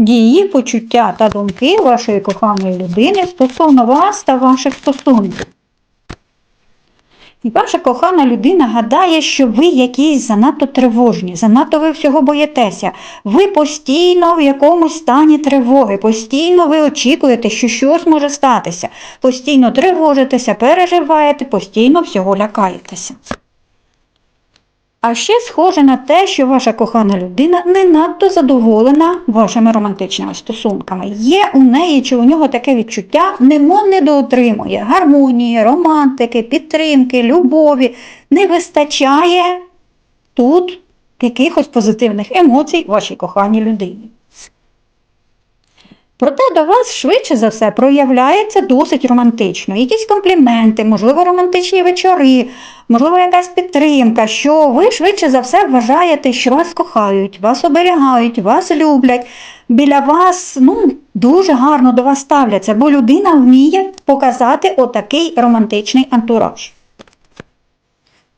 дії, почуття та думки вашої коханої людини стосовно вас та ваших стосунків. І ваша кохана людина гадає, що ви якісь занадто тривожні, занадто ви всього боїтеся. Ви постійно в якомусь стані тривоги, постійно ви очікуєте, що щось може статися, постійно тривожитеся, переживаєте, постійно всього лякаєтеся. А ще схоже на те, що ваша кохана людина не надто задоволена вашими романтичними стосунками. Є у неї чи у нього таке відчуття, немов недоотримує гармонії, романтики, підтримки, любові. Не вистачає тут якихось позитивних емоцій вашій коханій людині. Проте до вас швидше за все проявляється досить романтично. Якісь компліменти, можливо, романтичні вечори, можливо, якась підтримка, що ви швидше за все вважаєте, що вас кохають, вас оберігають, вас люблять. Біля вас ну, дуже гарно до вас ставляться, бо людина вміє показати отакий романтичний антураж.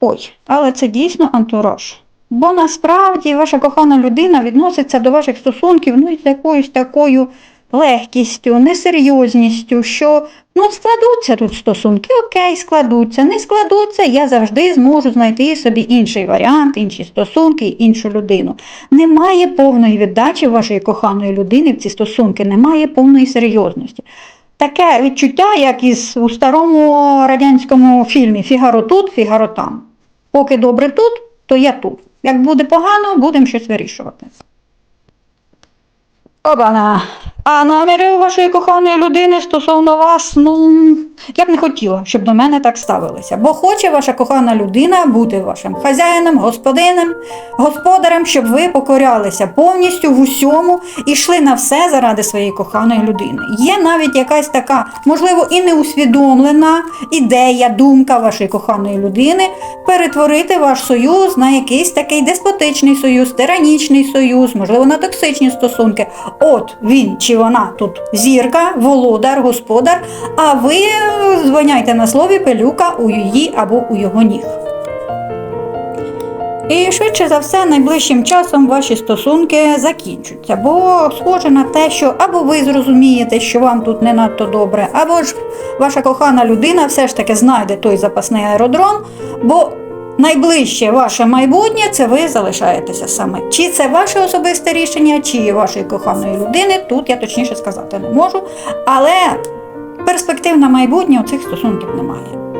Ой, але це дійсно антураж. Бо насправді ваша кохана людина відноситься до ваших стосунків ну, з якоюсь такою легкістю, несерйозністю, що ну, складуться тут стосунки, окей, складуться, не складуться, я завжди зможу знайти собі інший варіант, інші стосунки, іншу людину. Немає повної віддачі вашої коханої людини в ці стосунки, немає повної серйозності. Таке відчуття, як із у старому радянському фільмі Фігаро тут, Фігаро там. Поки добре тут, то я тут. Як буде погано, будемо щось вирішувати. Обана. А наміри вашої коханої людини стосовно вас, ну, я б не хотіла, щоб до мене так ставилися. Бо хоче ваша кохана людина бути вашим хазяїном, господинем, господарем, щоб ви покорялися повністю в усьому і йшли на все заради своєї коханої людини. Є навіть якась така, можливо, і неусвідомлена ідея, думка вашої коханої людини перетворити ваш союз на якийсь такий деспотичний союз, тиранічний союз, можливо, на токсичні стосунки. От він чи вона тут зірка, володар, господар, а ви е, на слові пилюка у її або у його ніг. І швидше за все, найближчим часом ваші стосунки закінчаться, бо схоже на те, що або ви зрозумієте, що вам тут не надто добре, або ж ваша кохана людина все ж таки знайде той запасний аеродром, бо найближче ваше майбутнє це ви залишаєтеся саме. Чи це ваше особисте рішення, чи вашої коханої людини, тут я точніше сказати не можу, але перспектив на майбутнє у цих стосунків немає.